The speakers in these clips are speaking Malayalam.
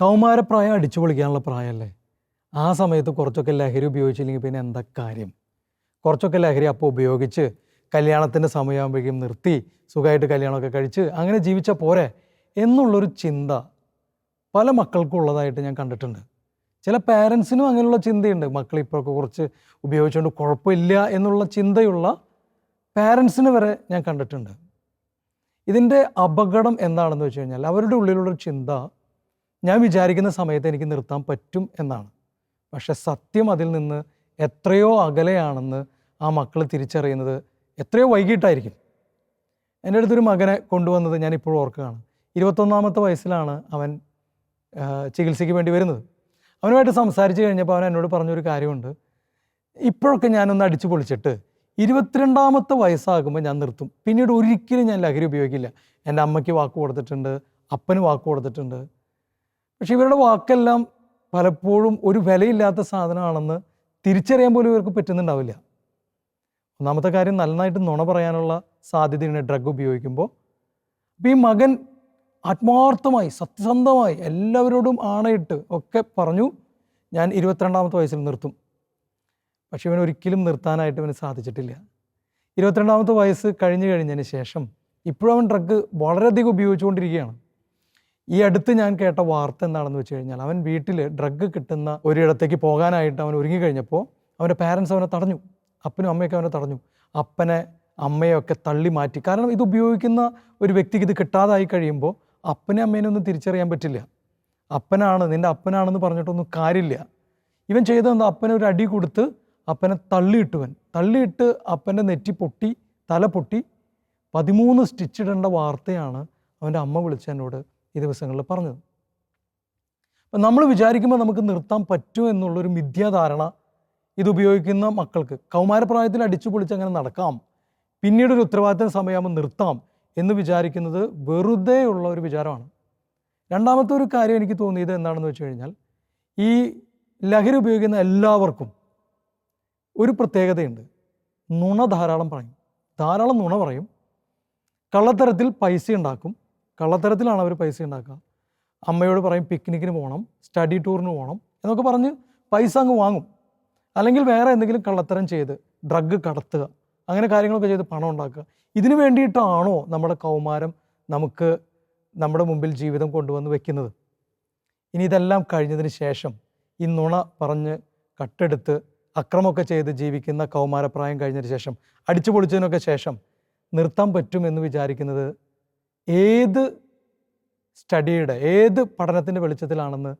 കൗമാരപ്രായം അടിച്ചു പൊളിക്കാനുള്ള പ്രായമല്ലേ? ആ സമയത്ത് കുറച്ചൊക്കെ ലഹരി ഉപയോഗിച്ചില്ലെങ്കിൽ പിന്നെ എന്താ കാര്യം? കുറച്ചൊക്കെ ലഹരി അപ്പോൾ ഉപയോഗിച്ച് കല്യാണത്തിന്റെ സമയമാകുമ്പോഴേക്കും നിർത്തി സുഖമായിട്ട് കല്യാണമൊക്കെ കഴിച്ച് അങ്ങനെ ജീവിച്ച പോരെ എന്നുള്ളൊരു ചിന്ത പല മക്കൾക്കും ഉള്ളതായിട്ട് ഞാൻ കണ്ടിട്ടുണ്ട്. ചില പാരൻസിനും അങ്ങനെയുള്ള ചിന്തയുണ്ട്. മക്കൾ ഇപ്പോഴൊക്കെ കുറച്ച് ഉപയോഗിച്ചുകൊണ്ട് കുഴപ്പമില്ല എന്നുള്ള ചിന്തയുള്ള പാരൻസിന് വരെ ഞാൻ കണ്ടിട്ടുണ്ട്. ഇതിന്റെ അപകടം എന്താണെന്ന് വെച്ച് കഴിഞ്ഞാൽ അവരുടെ ഉള്ളിലുള്ള ചിന്ത ഞാൻ വിചാരിക്കുന്ന സമയത്ത് എനിക്ക് നിർത്താൻ പറ്റും എന്നാണ്. പക്ഷെ സത്യം അതിൽ നിന്ന് എത്രയോ അകലെയാണെന്ന് ആ മക്കൾ തിരിച്ചറിയുന്നത് എത്രയോ വൈകിട്ടായിരിക്കും. എന്റെ അടുത്തൊരു മകനെ കൊണ്ടുവന്നത് ഞാൻ ഇപ്പോഴും ഓർക്കുകയാണ്. ഇരുപത്തൊന്നാമത്തെ വയസ്സിലാണ് അവൻ ചികിത്സയ്ക്ക് വേണ്ടി വരുന്നത്. അവനുമായിട്ട് സംസാരിച്ച് കഴിഞ്ഞപ്പോൾ അവൻ എന്നോട് പറഞ്ഞൊരു കാര്യമുണ്ട്. ഇപ്പോഴൊക്കെ ഞാനൊന്ന് അടിച്ചു പൊളിച്ചിട്ട് ഇരുപത്തിരണ്ടാമത്തെ വയസ്സാകുമ്പോൾ ഞാൻ നിർത്തും. പിന്നീട് ഒരിക്കലും ഞാൻ ലഹരി ഉപയോഗിക്കില്ല. എന്റെ അമ്മയ്ക്ക് വാക്ക് കൊടുത്തിട്ടുണ്ട് അപ്പന് വാക്ക് കൊടുത്തിട്ടുണ്ട്. പക്ഷെ ഇവരുടെ വാക്കെല്ലാം പലപ്പോഴും ഒരു വിലയില്ലാത്ത സാധനമാണെന്ന് തിരിച്ചറിയാൻ പോലും ഇവർക്ക് പറ്റുന്നുണ്ടാവില്ല. ഒന്നാമത്തെ കാര്യം നന്നായിട്ട് നുണ പറയാനുള്ള സാധ്യതയുണ്ട് ഡ്രഗ് ഉപയോഗിക്കുമ്പോൾ. അപ്പോൾ ഈ മകൻ ആത്മാർത്ഥമായി സത്യസന്ധമായി എല്ലാവരോടും ആണയിട്ട് ഒക്കെ പറഞ്ഞു ഞാൻ ഇരുപത്തിരണ്ടാമത്തെ വയസ്സിൽ നിർത്തും. പക്ഷെ ഇവൻ ഒരിക്കലും നിർത്താനായിട്ട് ഇവന് സാധിച്ചിട്ടില്ല. ഇരുപത്തിരണ്ടാമത്തെ വയസ്സ് കഴിഞ്ഞു കഴിഞ്ഞതിന് ശേഷം ഇപ്പോഴും അവൻ ഡ്രഗ് വളരെയധികം ഉപയോഗിച്ചുകൊണ്ടിരിക്കുകയാണ്. ഈ അടുത്ത് ഞാൻ കേട്ട വാർത്ത എന്താണെന്ന് വെച്ച് കഴിഞ്ഞാൽ അവൻ വീട്ടിൽ ഡ്രഗ് കിട്ടുന്ന ഒരിടത്തേക്ക് പോകാനായിട്ട് അവൻ ഒരുങ്ങി കഴിഞ്ഞപ്പോൾ അവന്റെ പാരൻസ് അവനെ തടഞ്ഞു. അപ്പനും അമ്മയൊക്കെ അവനെ തടഞ്ഞു. അപ്പനെ അമ്മയൊക്കെ തള്ളി മാറ്റി. കാരണം ഇത് ഉപയോഗിക്കുന്ന ഒരു വ്യക്തിക്ക് ഇത് കിട്ടാതായി കഴിയുമ്പോൾ അപ്പനെ അമ്മേനെ ഒന്നും തിരിച്ചറിയാൻ പറ്റില്ല. അപ്പനാണ് നിന്റെ അപ്പനാണെന്ന് പറഞ്ഞിട്ടൊന്നും കാര്യമില്ല. ഇവൻ ചെയ്തതെന്താ അപ്പനെ ഒരു അടി കൊടുത്ത് അപ്പനെ തള്ളിയിട്ടുവൻ തള്ളിയിട്ട് അപ്പന്റെ നെറ്റി പൊട്ടി തല പൊട്ടി. പതിമൂന്ന് സ്റ്റിച്ചിടേണ്ട വാർത്തയാണ് അവന്റെ അമ്മ വിളിച്ചതിനോട് ഈ ദിവസങ്ങളിൽ പറഞ്ഞത്. അപ്പം നമ്മൾ വിചാരിക്കുമ്പോൾ നമുക്ക് നിർത്താൻ പറ്റും എന്നുള്ളൊരു മിഥ്യാധാരണ ഇതുപയോഗിക്കുന്ന മക്കൾക്ക്. കൗമാരപ്രായത്തിൽ അടിച്ചു പൊളിച്ച് അങ്ങനെ നടക്കാം. പിന്നീട് ഒരു ഉത്തരവാദിത്തം സമയമാകുമ്പോൾ നിർത്താം എന്ന് വിചാരിക്കുന്നത് വെറുതെ ഉള്ള ഒരു വിചാരമാണ്. രണ്ടാമത്തെ ഒരു കാര്യം എനിക്ക് തോന്നിയത് എന്താണെന്ന് വെച്ച് കഴിഞ്ഞാൽ ഈ ലഹരി ഉപയോഗിക്കുന്ന എല്ലാവർക്കും ഒരു പ്രത്യേകതയുണ്ട്. നുണ ധാരാളം പറയും. ധാരാളം നുണ പറയും. കള്ളത്തരത്തിൽ പൈസ ഉണ്ടാക്കും. കള്ളത്തരത്തിലാണ് അവർ പൈസ ഉണ്ടാക്കുക. അമ്മയോട് പറയും പിക്നിക്കിന് പോകണം സ്റ്റഡി ടൂറിന് പോകണം എന്നൊക്കെ പറഞ്ഞ് പൈസ അങ്ങ് വാങ്ങും. അല്ലെങ്കിൽ വേറെ എന്തെങ്കിലും കള്ളത്തരം ചെയ്ത് ഡ്രഗ് കടത്തുക അങ്ങനെ കാര്യങ്ങളൊക്കെ ചെയ്ത് പണം ഉണ്ടാക്കുക. ഇതിനു വേണ്ടിയിട്ടാണോ നമ്മുടെ കൗമാരം നമുക്ക് നമ്മുടെ മുമ്പിൽ ജീവിതം കൊണ്ടുവന്ന് വെക്കുന്നത്? ഇനി ഇതെല്ലാം കഴിഞ്ഞതിന് ശേഷം ഈ നുണ പറഞ്ഞ് കട്ടെടുത്ത് അക്രമമൊക്കെ ചെയ്ത് ജീവിക്കുന്ന കൗമാരപ്രായം കഴിഞ്ഞതിന് ശേഷം അടിച്ചു പൊളിച്ചതിനൊക്കെ ശേഷം നിർത്താൻ പറ്റുമെന്ന് വിചാരിക്കുന്നത് ഏത് സ്റ്റഡിയുടെ ഏത് പഠനത്തിന്റെ വെളിച്ചത്തിലാണെന്ന്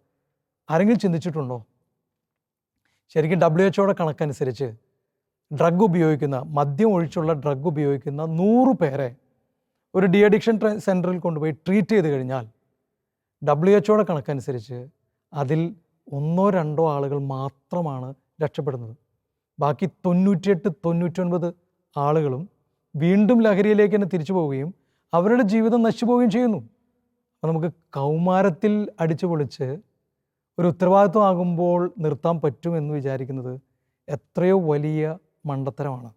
ആരെങ്കിലും ചിന്തിച്ചിട്ടുണ്ടോ? ശരിക്കും ഡബ്ല്യു എച്ച്ഒയുടെ കണക്കനുസരിച്ച് ഡ്രഗ് ഉപയോഗിക്കുന്ന മദ്യം ഒഴിച്ചുള്ള ഡ്രഗ് ഉപയോഗിക്കുന്ന നൂറ് പേരെ ഒരു ഡി അഡിക്ഷൻ സെന്ററിൽ കൊണ്ടുപോയി ട്രീറ്റ് ചെയ്ത് കഴിഞ്ഞാൽ ഡബ്ല്യു എച്ച്ഒയുടെ കണക്കനുസരിച്ച് അതിൽ ഒന്നോ രണ്ടോ ആളുകൾ മാത്രമാണ് രക്ഷപ്പെടുന്നത്. ബാക്കി തൊണ്ണൂറ്റിയെട്ട് തൊണ്ണൂറ്റൊൻപത് ആളുകളും വീണ്ടും ലഹരിയിലേക്ക് തന്നെ തിരിച്ചു പോവുകയും അവരുടെ ജീവിതം നശിച്ചു പോവുകയും ചെയ്യുന്നു. അപ്പോൾ നമുക്ക് കൗമാരത്തിൽ അടിച്ചു പൊളിച്ച് ഒരു ഉത്തരവാദിത്വമാകുമ്പോൾ നിർത്താൻ പറ്റും എന്ന് വിചാരിക്കുന്നത് എത്രയോ വലിയ മണ്ടത്തരമാണ്.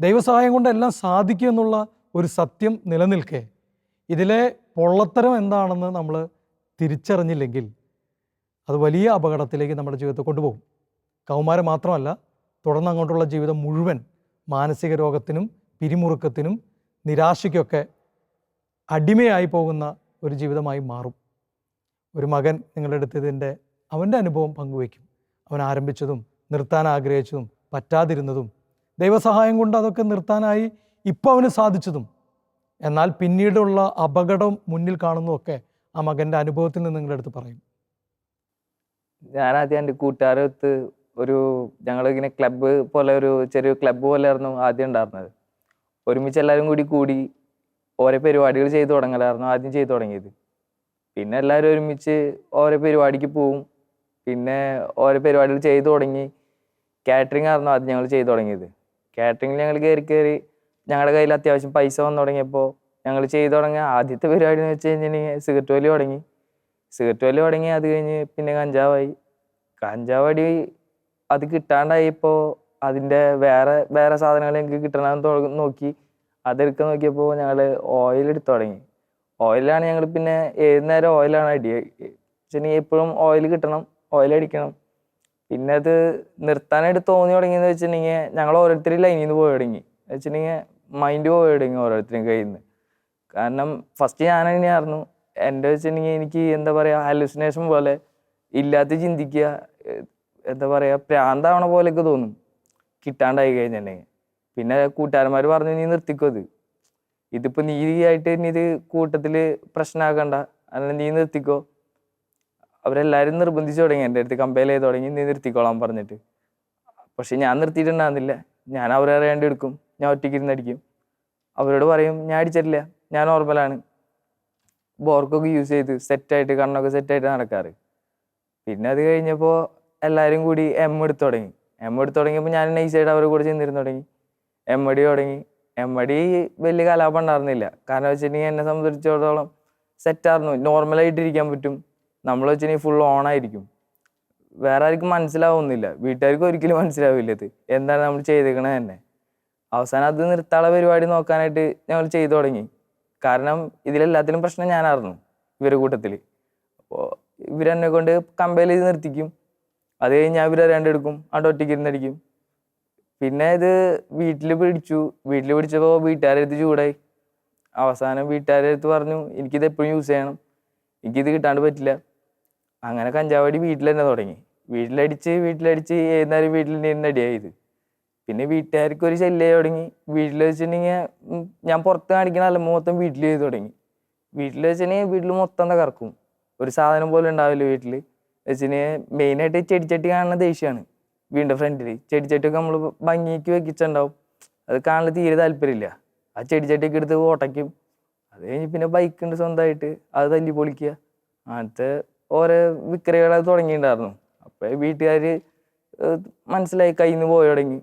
ദൈവസഹായം കൊണ്ട് എല്ലാം സാധിക്കും എന്നുള്ള ഒരു സത്യം നിലനിൽക്കെ ഇതിലെ പൊള്ളത്തരം എന്താണെന്ന് നമ്മൾ തിരിച്ചറിഞ്ഞില്ലെങ്കിൽ അത് വലിയ അപകടത്തിലേക്ക് നമ്മുടെ ജീവിതത്തെ കൊണ്ടുപോകും. കൗമാരം മാത്രമല്ല തുടർന്ന് അങ്ങോട്ടുള്ള ജീവിതം മുഴുവൻ മാനസിക രോഗത്തിനും പിരിമുറുക്കത്തിനും നിരാശയ്ക്കൊക്കെ അടിമയായി പോകുന്ന ഒരു ജീവിതമായി മാറും. ഒരു മകൻ നിങ്ങളുടെ അടുത്ത് ഇതിന്റെ അവന്റെ അനുഭവം പങ്കുവയ്ക്കും. അവൻ ആരംഭിച്ചതും നിർത്താൻ ആഗ്രഹിച്ചതും പറ്റാതിരുന്നതും ദൈവസഹായം കൊണ്ട് അതൊക്കെ നിർത്താനായി ഇപ്പോൾ അവന് സാധിച്ചതും. എന്നാൽ പിന്നീടുള്ള അപകടം മുന്നിൽ കാണുന്നതൊക്കെ ആ മകന്റെ അനുഭവത്തിൽ നിന്ന് നിങ്ങളുടെ അടുത്ത് പറയും. ഞാൻ ആദ്യം എന്റെ കൂട്ടുകാരത്ത് ഒരു ഞങ്ങളിങ്ങനെ ക്ലബ്ബ് പോലെ ഒരു ചെറിയ ക്ലബ്ബ് പോലെയായിരുന്നു ആദ്യം ഉണ്ടായിരുന്നത്. ഒരുമിച്ച് എല്ലാവരും കൂടി കൂടി ഓരോ പരിപാടികൾ ചെയ്തു തുടങ്ങലായിരുന്നു ആദ്യം ചെയ്തു തുടങ്ങിയത്. പിന്നെ എല്ലാവരും ഒരുമിച്ച് ഓരോ പരിപാടിക്ക് പോവും. പിന്നെ ഓരോ പരിപാടികൾ ചെയ്തു തുടങ്ങി. കാറ്ററിംഗ് ആയിരുന്നു ആദ്യം ഞങ്ങൾ ചെയ്തു തുടങ്ങിയത്. കാറ്ററിംഗിൽ ഞങ്ങൾ കയറി കയറി ഞങ്ങളുടെ കയ്യിൽ അത്യാവശ്യം പൈസ വന്നു തുടങ്ങിയപ്പോൾ ഞങ്ങൾ ചെയ്തു തുടങ്ങിയ ആദ്യത്തെ പരിപാടി എന്ന് വെച്ച് കഴിഞ്ഞിട്ടുണ്ടെങ്കിൽ സിഗരറ്റ് വലി തുടങ്ങി. സിഗരറ്റ് വലി തുടങ്ങി. അത് കഴിഞ്ഞ് പിന്നെ കഞ്ചാവായി. കഞ്ചാവടി അത് കിട്ടാണ്ടായപ്പോൾ അതിന്റെ വേറെ വേറെ സാധനങ്ങൾ ഞങ്ങൾക്ക് കിട്ടണമെന്ന് നോക്കി. അതെടുക്കാൻ നോക്കിയപ്പോൾ ഞങ്ങൾ ഓയിൽ എടുത്തു തുടങ്ങി. ഓയിലാണ് ഞങ്ങൾ പിന്നെ ഏത് നേരം ഓയിലാണ് അടി വെച്ചിട്ടുണ്ടെങ്കിൽ എപ്പോഴും ഓയിൽ കിട്ടണം ഓയിൽ അടിക്കണം. പിന്നെ അത് നിർത്താനായിട്ട് തോന്നി തുടങ്ങിയെന്ന് വെച്ചിട്ടുണ്ടെങ്കിൽ ഞങ്ങൾ ഓരോരുത്തരും ലൈനിൽ നിന്ന് പോയി തുടങ്ങി. വെച്ചിട്ടുണ്ടെങ്കിൽ മൈൻഡ് പോയി തുടങ്ങി ഓരോരുത്തരും കയ്യിൽ നിന്ന്. കാരണം ഫസ്റ്റ് ഞാൻ തന്നെയായിരുന്നു എന്റെ വെച്ചിട്ടുണ്ടെങ്കിൽ എനിക്ക് എന്താ പറയുക ഹാലുസിനേഷൻ പോലെ ഇല്ലാത്ത ചിന്തിക്കുക എന്താ പറയുക പ്രാന്താവണ പോലെയൊക്കെ തോന്നും. കിട്ടാണ്ടായി കഴിഞ്ഞിട്ടുണ്ടെങ്കിൽ. പിന്നെ കൂട്ടുകാരന്മാർ പറഞ്ഞു നീ നിർത്തിക്കോ ഇത്. ഇതിപ്പോൾ നീ ആയിട്ട് ഇനി ഇത് കൂട്ടത്തിൽ പ്രശ്നമാക്കണ്ട അല്ലെങ്കിൽ നീ നിർത്തിക്കോ. അവരെല്ലാരും നിർബന്ധിച്ചു തുടങ്ങി. എന്റെ അടുത്ത് കമ്പയർ ചെയ്ത് തുടങ്ങി. നീ നിർത്തിക്കോളാൻ പറഞ്ഞിട്ട്. പക്ഷെ ഞാൻ നിർത്തിയിട്ടുണ്ടാകുന്നില്ല ഞാൻ അവരെ അറിയാണ്ട് എടുക്കും. ഞാൻ ഒറ്റയ്ക്ക് ഇരുന്ന് അടിക്കും. അവരോട് പറയും ഞാൻ അടിച്ചിട്ടില്ല. ഞാൻ നോർമലാണ് ബോർക്കൊക്കെ യൂസ് ചെയ്ത് സെറ്റായിട്ട് കണ്ണൊക്കെ സെറ്റായിട്ട് നടക്കാറ്. പിന്നെ അത് കഴിഞ്ഞപ്പോൾ എല്ലാവരും കൂടി എം എടുത്ത് തുടങ്ങി. എം എടുത്ത് തുടങ്ങിയപ്പോൾ ഞാൻ നൈസായിട്ട് അവരുടെ കൂടെ ചെന്നിരുന്നു തുടങ്ങി. എം അടി തുടങ്ങി. എം അടി വലിയ കലാപം ഉണ്ടായിരുന്നില്ല. കാരണം വെച്ചിട്ടുണ്ടെങ്കിൽ എന്നെ സംബന്ധിച്ചിടത്തോളം സെറ്റായിരുന്നു നോർമലായിട്ട് ഇരിക്കാൻ പറ്റും. നമ്മൾ വെച്ചിട്ടുണ്ടെങ്കിൽ ഫുൾ ഓൺ ആയിരിക്കും. വേറെ ആർക്കും മനസ്സിലാവുന്നില്ല. വീട്ടുകാർക്ക് ഒരിക്കലും മനസ്സിലാവില്ല ഇത്. എന്താണ് നമ്മൾ ചെയ്തേക്കണത് തന്നെ. അവസാനം അത് നിർത്താനുള്ള പരിപാടി നോക്കാനായിട്ട് ഞങ്ങൾ ചെയ്തു തുടങ്ങി. കാരണം ഇതിലെല്ലാത്തിലും പ്രശ്നം ഞാനായിരുന്നു ഇവരുടെ കൂട്ടത്തിൽ അപ്പോൾ ഇവരെന്നെ കൊണ്ട് കമ്പയർ ചെയ്ത് നിർത്തിക്കും. അത് കഴിഞ്ഞ് ഞാൻ ഇവരെ രണ്ടെടുക്കും അവിടെ ഒറ്റയ്ക്ക് ഇരുന്നടിക്കും പിന്നെ ഇത് വീട്ടിൽ പിടിച്ചു. വീട്ടിൽ പിടിച്ചപ്പോൾ വീട്ടുകാരെടുത്ത് ചൂടായി. അവസാനം വീട്ടുകാരെടുത്ത് പറഞ്ഞു എനിക്കിത് എപ്പോഴും യൂസ് ചെയ്യണം. എനിക്കിത് കിട്ടാണ്ട് പറ്റില്ല. അങ്ങനെ കഞ്ചാവടി വീട്ടിൽ തന്നെ തുടങ്ങി. വീട്ടിലടിച്ച് വീട്ടിലടിച്ച് ഏതായാലും വീട്ടിൽ നിന്ന് അടിയായത്. പിന്നെ വീട്ടുകാർക്ക് ഒരു ശല്യം തുടങ്ങി. വീട്ടിൽ വെച്ചിട്ടുണ്ടെങ്കിൽ ഞാൻ പുറത്ത് കാണിക്കണ അല്ല മൊത്തം വീട്ടിൽ ചെയ്ത് തുടങ്ങി. വീട്ടിൽ വെച്ചിട്ടുണ്ടെങ്കിൽ വീട്ടിൽ മൊത്തം തകർക്കും ഒരു സാധനം പോലെ ഉണ്ടാവില്ല വീട്ടിൽ വെച്ചിട്ടുണ്ടെങ്കിൽ മെയിനായിട്ട് ചെടിച്ചട്ടി കാണുന്ന ദേഷ്യമാണ്. വീടിന്റെ ഫ്രണ്ടിൽ ചെടിച്ചട്ടിയൊക്കെ നമ്മൾ ഭംഗിക്ക് വെക്കിച്ചുണ്ടാവും അത് കാണാൻ തീരെ താല്പര്യമില്ല. ആ ചെടിച്ചട്ടിയൊക്കെ എടുത്ത് ഓട്ടയ്ക്കും. അത് കഴിഞ്ഞ് പിന്നെ ബൈക്ക് ഉണ്ട് സ്വന്തമായിട്ട്. അത് തല്ലി പൊളിക്കുക. അങ്ങനത്തെ ഓരോ വിക്രയകൾ തുടങ്ങിയിട്ടുണ്ടായിരുന്നു. അപ്പോൾ വീട്ടുകാർ മനസ്സിലായി കയ്യിൽ നിന്ന് പോയി തുടങ്ങി.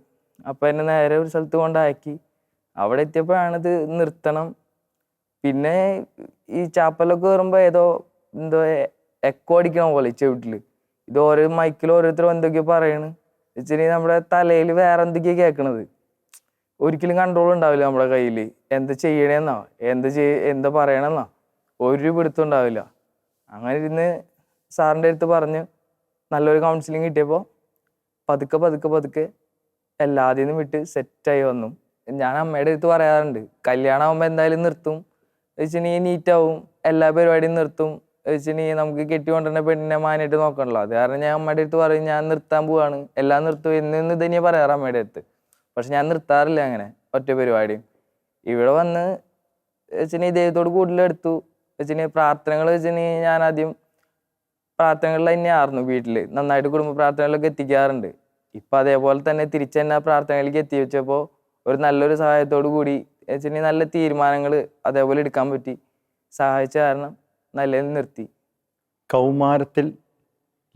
അപ്പോൾ എന്നെ നേരെ ഒരു സ്ഥലത്ത് കൊണ്ടാക്കി. അവിടെ എത്തിയപ്പോഴാണ് ഇത് നിർത്തണം. പിന്നെ ഈ ചാപ്പലൊക്കെ കയറുമ്പോൾ ഏതോ എന്തോ എക്കോ അടിക്കണ പോലെ ചെവിട്ടിൽ ഇത് ഓരോ മൈക്കിൽ ഓരോരുത്തരും എന്തൊക്കെയോ പറയണ്. വെച്ചിട്ടുണ്ടെങ്കിൽ നമ്മുടെ തലയിൽ വേറെ എന്തൊക്കെയാ കേൾക്കണത് ഒരിക്കലും കൺട്രോൾ ഉണ്ടാവില്ല നമ്മുടെ കയ്യിൽ എന്താ ചെയ്യണെന്നോ? എന്താ ചെയ് എന്താ പറയണമെന്നോ ഒരു പിടുത്തം ഉണ്ടാവില്ല. അങ്ങനെ ഇരുന്ന് സാറിന്റെ അടുത്ത് പറഞ്ഞ് നല്ലൊരു കൗൺസിലിംഗ് കിട്ടിയപ്പോൾ പതുക്കെ പതുക്കെ പതുക്കെ എല്ലാതിൽ നിന്നും വിട്ട് സെറ്റായി വന്നു. ഞാൻ അമ്മയുടെ അടുത്ത് പറയാറുണ്ട് കല്യാണം ആകുമ്പോൾ എന്തായാലും നിർത്തും. വെച്ചിട്ടുണ്ടെങ്കിൽ നീറ്റാവും എല്ലാ പരിപാടിയും നിർത്തും. വെച്ചിട്ടുണ്ടെങ്കിൽ നമുക്ക് കെട്ടിക്കൊണ്ടിരുന്ന പെണ്ണിനെ മാനായിട്ട് നോക്കണല്ലോ. അത് കാരണം ഞാൻ അമ്മയുടെ അടുത്ത് പറയും ഞാൻ നിർത്താൻ പോവാണ്. എല്ലാം നിർത്തും. എന്ന് തന്നെയാ പറയാറ് അമ്മയുടെ അടുത്ത്. പക്ഷെ ഞാൻ നിർത്താറില്ല അങ്ങനെ ഒറ്റ പരിപാടിയും ഇവിടെ വന്ന് വെച്ചിട്ടുണ്ടെങ്കിൽ ദൈവത്തോട് കൂടുതലെടുത്തു വെച്ചിട്ടുണ്ടെങ്കിൽ പ്രാർത്ഥനകൾ വെച്ചിട്ടുണ്ടെങ്കിൽ ഞാൻ ആദ്യം പ്രാർത്ഥനകളിൽ തന്നെയായിരുന്നു വീട്ടിൽ നന്നായിട്ട് കുടുംബ പ്രാർത്ഥനകളിലൊക്കെ എത്തിക്കാറുണ്ട്. ഇപ്പം അതേപോലെ തന്നെ തിരിച്ച് തന്നെ പ്രാർത്ഥനകളിലേക്ക് എത്തി വെച്ചപ്പോൾ ഒരു നല്ലൊരു സഹായത്തോടു കൂടി വെച്ചിട്ടുണ്ടെങ്കിൽ നല്ല തീരുമാനങ്ങൾ അതേപോലെ എടുക്കാൻ പറ്റി. സഹായിച്ച കാരണം നല്ലതിൽ നിർത്തി. കൗമാരത്തിൽ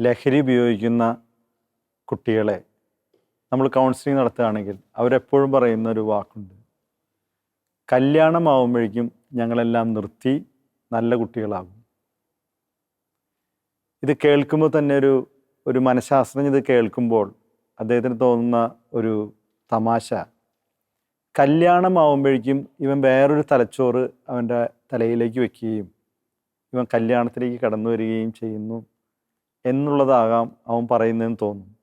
ലഹരി ഉപയോഗിക്കുന്ന കുട്ടികളെ നമ്മൾ കൗൺസിലിംഗ് നടത്തുകയാണെങ്കിൽ അവരെപ്പോഴും പറയുന്ന ഒരു വാക്കുണ്ട്. കല്യാണമാവുമ്പോഴേക്കും ഞങ്ങളെല്ലാം നിർത്തി നല്ല കുട്ടികളാകും. ഇത് കേൾക്കുമ്പോൾ തന്നെ ഒരു ഒരു മനഃശാസ്ത്രജ്ഞ ഇത് കേൾക്കുമ്പോൾ അദ്ദേഹത്തിന് തോന്നുന്ന ഒരു തമാശ. കല്യാണമാവുമ്പോഴേക്കും ഇവൻ വേറൊരു തലച്ചോറ് അവന്റെ തലയിലേക്ക് വെക്കുകയും ഇവൻ കല്യാണത്തിലേക്ക് കടന്നു വരികയും ചെയ്യുന്നു എന്നുള്ളതാകാം അവൻ പറയുന്നതെന്ന് തോന്നും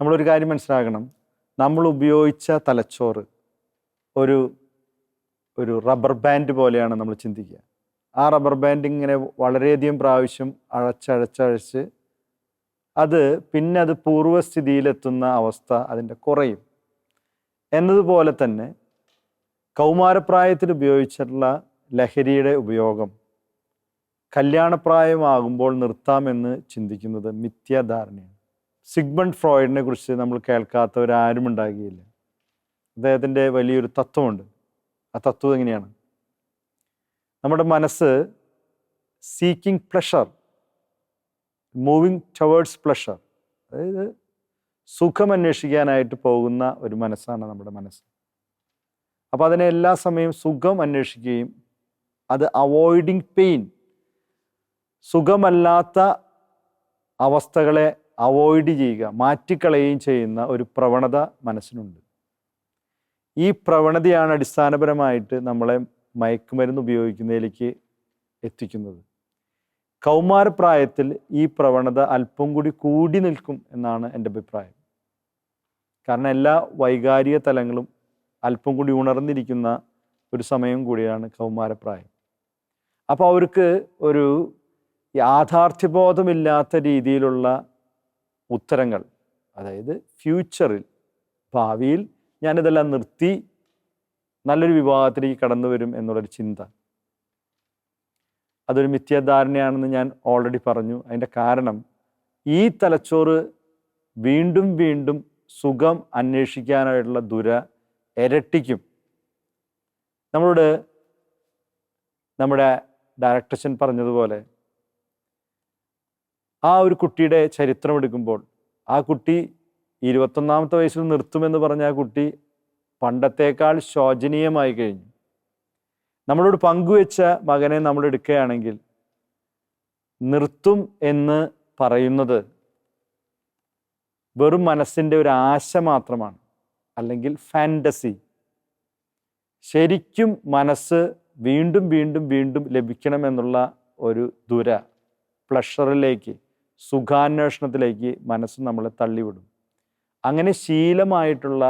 നമ്മളൊരു കാര്യം മനസ്സിലാക്കണം. നമ്മൾ ഉപയോഗിച്ച തലച്ചോറ് ഒരു ഒരു റബ്ബർ ബാൻഡ് പോലെയാണ് നമ്മൾ ചിന്തിക്കുക. ആ റബ്ബർ ബാൻഡ് ഇങ്ങനെ വളരെയധികം പ്രാവശ്യം അഴച്ചഴച്ചഴച്ച് അത് പിന്നെ അത് പൂർവസ്ഥിതിയിലെത്തുന്ന അവസ്ഥ അതിന്റെ കുറയും. എന്നതുപോലെ തന്നെ കൗമാരപ്രായത്തിൽ ഉപയോഗിച്ചിട്ടുള്ള ലഹരിയുടെ ഉപയോഗം കല്യാണപ്രായമാകുമ്പോൾ നിർത്താമെന്ന് ചിന്തിക്കുന്നത് മിഥ്യാധാരണയാണ്. സിഗ്മണ്ട് ഫ്രോയിഡിനെ കുറിച്ച് നമ്മൾ കേൾക്കാത്തവരാരും ഉണ്ടാകുകയില്ല അദ്ദേഹത്തിന്റെ വലിയൊരു തത്വമുണ്ട്. ആ തത്വം എങ്ങനെയാണ്? നമ്മുടെ മനസ്സ് seeking pleasure moving towards pleasure അതായത് സുഖം അന്വേഷിക്കാനായിട്ട് പോകുന്ന ഒരു മനസ്സാണ് നമ്മുടെ മനസ്സ്. അപ്പോൾ അതിനെ എല്ലാ സമയവും സുഖം അന്വേഷിക്കുകയും അത് അവോയ്ഡിങ് പെയിൻ സുഖമല്ലാത്ത അവസ്ഥകളെ അവോയ്ഡ് ചെയ്യുക മാറ്റിക്കളയുകയും ചെയ്യുന്ന ഒരു പ്രവണത മനസ്സിനുണ്ട്. ഈ പ്രവണതയാണ് അടിസ്ഥാനപരമായിട്ട് നമ്മളെ മയക്കുമരുന്ന് ഉപയോഗിക്കുന്നതിലേക്ക് എത്തിക്കുന്നത്. കൗമാരപ്രായത്തിൽ ഈ പ്രവണത അല്പം കൂടി കൂടി നിൽക്കും എന്നാണ് എന്റെ അഭിപ്രായം. കാരണം എല്ലാ വൈകാരിക തലങ്ങളും അല്പം കൂടി ഉണർന്നിരിക്കുന്ന ഒരു സമയം കൂടിയാണ് കൗമാരപ്രായം. അപ്പോൾ അവർക്ക് ഒരു യാഥാർത്ഥ്യബോധമില്ലാത്ത രീതിയിലുള്ള ഉത്തരങ്ങൾ അതായത് ഫ്യൂച്ചറിൽ ഭാവിയിൽ ഞാനിതെല്ലാം നിർത്തി നല്ലൊരു വിവാഹത്തിലേക്ക് കടന്നു വരും എന്നുള്ളൊരു ചിന്ത. അതൊരു മിഥ്യാധാരണയാണെന്ന് ഞാൻ ഓൾറെഡി പറഞ്ഞു. അതിന്റെ കാരണം ഈ തലച്ചോറ് വീണ്ടും വീണ്ടും സുഖം അന്വേഷിക്കാനായിട്ടുള്ള ദുര ഇരട്ടിക്കും. നമ്മളോട് നമ്മുടെ ഡയറക്ടർഷൻ പറഞ്ഞതുപോലെ ആ ഒരു കുട്ടിയുടെ ചരിത്രം എടുക്കുമ്പോൾ ആ കുട്ടി ഇരുപത്തൊന്നാമത്തെ വയസ്സിൽ നിർത്തുമെന്ന് പറഞ്ഞ ആ കുട്ടി പണ്ടത്തേക്കാൾ ശോചനീയമായി കഴിഞ്ഞു. നമ്മളോട് പങ്കുവെച്ച മകനെ നമ്മൾ എടുക്കുകയാണെങ്കിൽ നിർത്തും എന്ന് പറയുന്നത് വെറും മനസ്സിന്റെ ഒരു ആശ മാത്രമാണ്. അല്ലെങ്കിൽ ഫാന്റസി ശരിക്കും മനസ്സ് വീണ്ടും വീണ്ടും വീണ്ടും ലഭിക്കണമെന്നുള്ള ഒരു ദുര പ്ലഷറിലേക്ക് സുഖാന്വേഷണത്തിലേക്ക് മനസ്സ് നമ്മളെ തള്ളിവിടും. അങ്ങനെ ശീലമായിട്ടുള്ള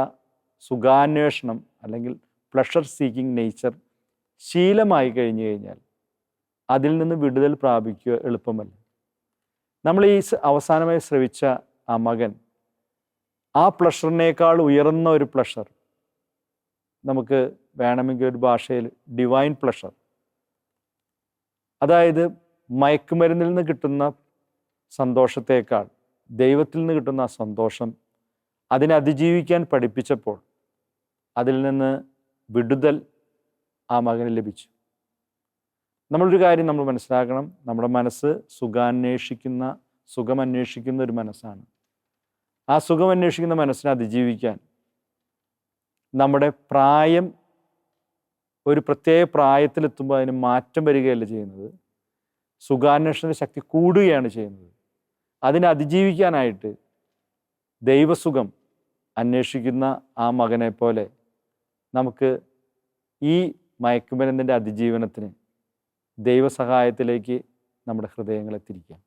സുഖാന്വേഷണം അല്ലെങ്കിൽ പ്ലഷർ സീക്കിംഗ് നേച്ചർ ശീലമായി കഴിഞ്ഞു കഴിഞ്ഞാൽ അതിൽ നിന്ന് വിടുതൽ പ്രാപിക്കുക എളുപ്പമല്ല. നമ്മൾ ഈ അവസാനമായി ശ്രവിച്ച ആ മകൻ ആ പ്ലഷറിനേക്കാൾ ഉയർന്ന ഒരു പ്ലഷർ നമുക്ക് വേണമെങ്കിൽ ഒരു ഭാഷയിൽ ഡിവൈൻ പ്ലഷർ അതായത് മയക്കുമരുന്നിൽ നിന്ന് കിട്ടുന്ന സന്തോഷത്തേക്കാൾ ദൈവത്തിൽ നിന്ന് കിട്ടുന്ന ആ സന്തോഷം അതിനെ അതിജീവിക്കാൻ പഠിപ്പിച്ചപ്പോൾ അതിൽ നിന്ന് വിടുതൽ ആ മകന് ലഭിച്ചു. നമ്മളൊരു കാര്യം നമ്മൾ മനസ്സിലാക്കണം. നമ്മുടെ മനസ്സ് സുഖാന്വേഷിക്കുന്ന സുഖം അന്വേഷിക്കുന്ന ഒരു മനസ്സാണ്. ആ സുഖം അന്വേഷിക്കുന്ന മനസ്സിനെ അതിജീവിക്കാൻ നമ്മുടെ പ്രായം ഒരു പ്രത്യേക പ്രായത്തിലെത്തുമ്പോൾ അതിന് മാറ്റം വരികയല്ല ചെയ്യുന്നത്. സുഖാന്വേഷണ ശക്തി കൂടുകയാണ് ചെയ്യുന്നത്. അതിനെ അതിജീവിക്കാനായിട്ട് ദൈവസുഖം അന്വേഷിക്കുന്ന ആ മകനെ പോലെ നമുക്ക് ഈ മയക്കുമരുന്നിന്റെ അതിജീവനത്തിന് ദൈവസഹായത്തിലേക്ക് നമ്മുടെ ഹൃദയങ്ങളെ തിരിക്കാം